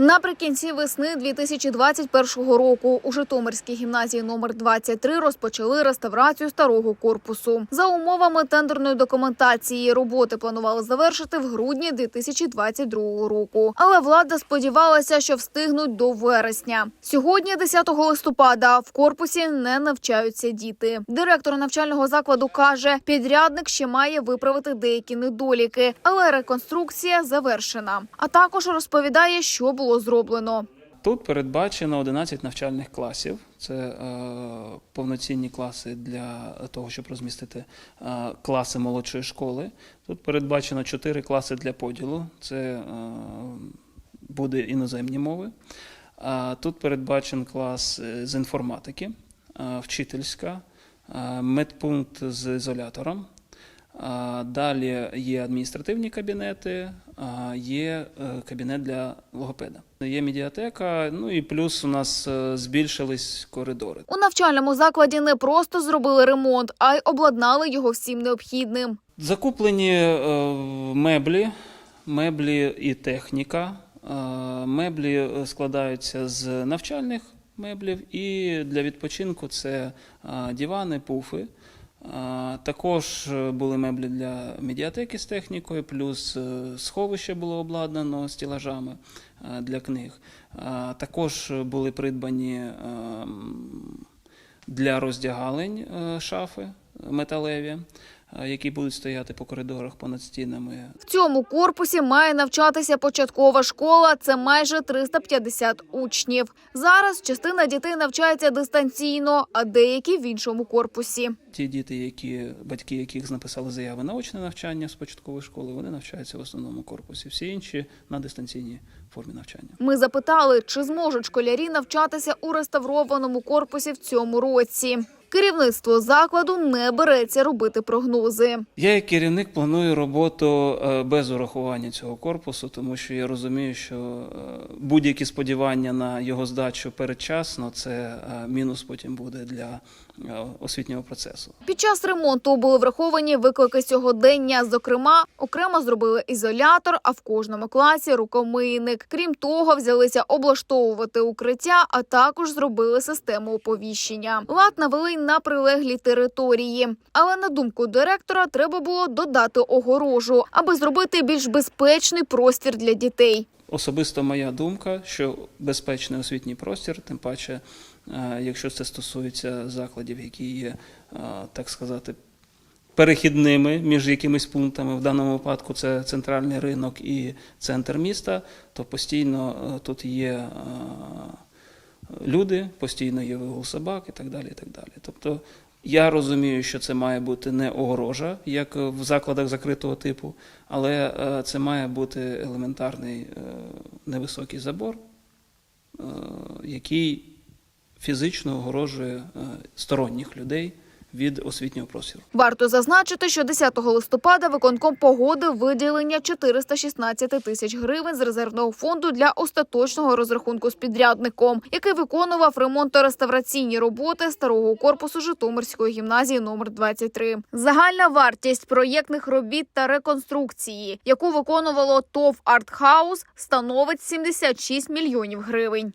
Наприкінці весни 2021 року у Житомирській гімназії номер 23 розпочали реставрацію старого корпусу. За умовами тендерної документації роботи планували завершити в грудні 2022 року. Але влада сподівалася, що встигнуть до вересня. Сьогодні, 10 листопада, в корпусі не навчаються діти. Директор навчального закладу каже, підрядник ще має виправити деякі недоліки, але реконструкція завершена. А також розповідає, що було зроблено. Тут передбачено 11 навчальних класів. Це е, повноцінні класи для того, щоб розмістити е, класи молодшої школи. Тут передбачено 4 класи для поділу. Це е, буде іноземні мови. А тут передбачен клас е, з інформатики, е, вчительська, е, медпункт з ізолятором. Далі є адміністративні кабінети, є е, кабінет для логопеда. Є медіатека, ну і плюс у нас е, збільшились коридори. У навчальному закладі не просто зробили ремонт, а й обладнали його всім необхідним. Закуплені е, меблі, меблі і техніка. Меблі складаються з навчальних меблів, і для відпочинку це дивани, пуфи. Також е, були меблі для медіатеки з технікою, плюс е, сховище було обладнано стілажами е, для книг. Також були придбані для роздягалень шафи металеві, які будуть стояти по коридорах понад стінами. В цьому корпусі має навчатися початкова школа. Це майже 350 учнів. Зараз частина дітей навчається дистанційно, а деякі в іншому корпусі. Ті діти, які батьки яких написали заяви на очне навчання з початкової школи, вони навчаються в основному корпусі. Всі інші на дистанційній формі навчання. Ми запитали, чи зможуть школярі навчатися у реставрованому корпусі в цьому році. Керівництво закладу не береться робити прогнози. Я як керівник планую роботу е, без урахування цього корпусу, тому що я розумію, що е, будь-які сподівання на його здачу передчасно це е, мінус потім буде для освітнього процесу. Під час ремонту були враховані виклики сьогодення. Зокрема, окремо зробили ізолятор, а в кожному класі рукомийник. Крім того, взялися облаштовувати укриття, а також зробили систему оповіщення. Лад навели на прилеглі території. Але на думку директора, треба було додати огорожу, аби зробити більш безпечний простір для дітей. Особисто моя думка, що безпечний освітній простір, тим паче, е, якщо це стосується закладів, які є, е, так сказати, перехідними між якимись пунктами, в даному випадку це центральний ринок і центр міста, то постійно е, тут є люди, постійно є вигул собак і так далі. І так далі. Тобто я розумію, що це має бути не огорожа, як в закладах закритого типу, але е, це має бути елементарний е, невисокий забор, е, який фізично огорожує сторонніх людей від освітнього простору. Варто зазначити, що 10 листопада виконком погодив виділення 416 тисяч гривень з резервного фонду для остаточного розрахунку з підрядником, який виконував ремонтно-реставраційні роботи старого корпусу Житомирської гімназії номер 23. Загальна вартість проєктних робіт та реконструкції, яку виконувало ТОВ «Артхаус», становить 76 мільйонів гривень.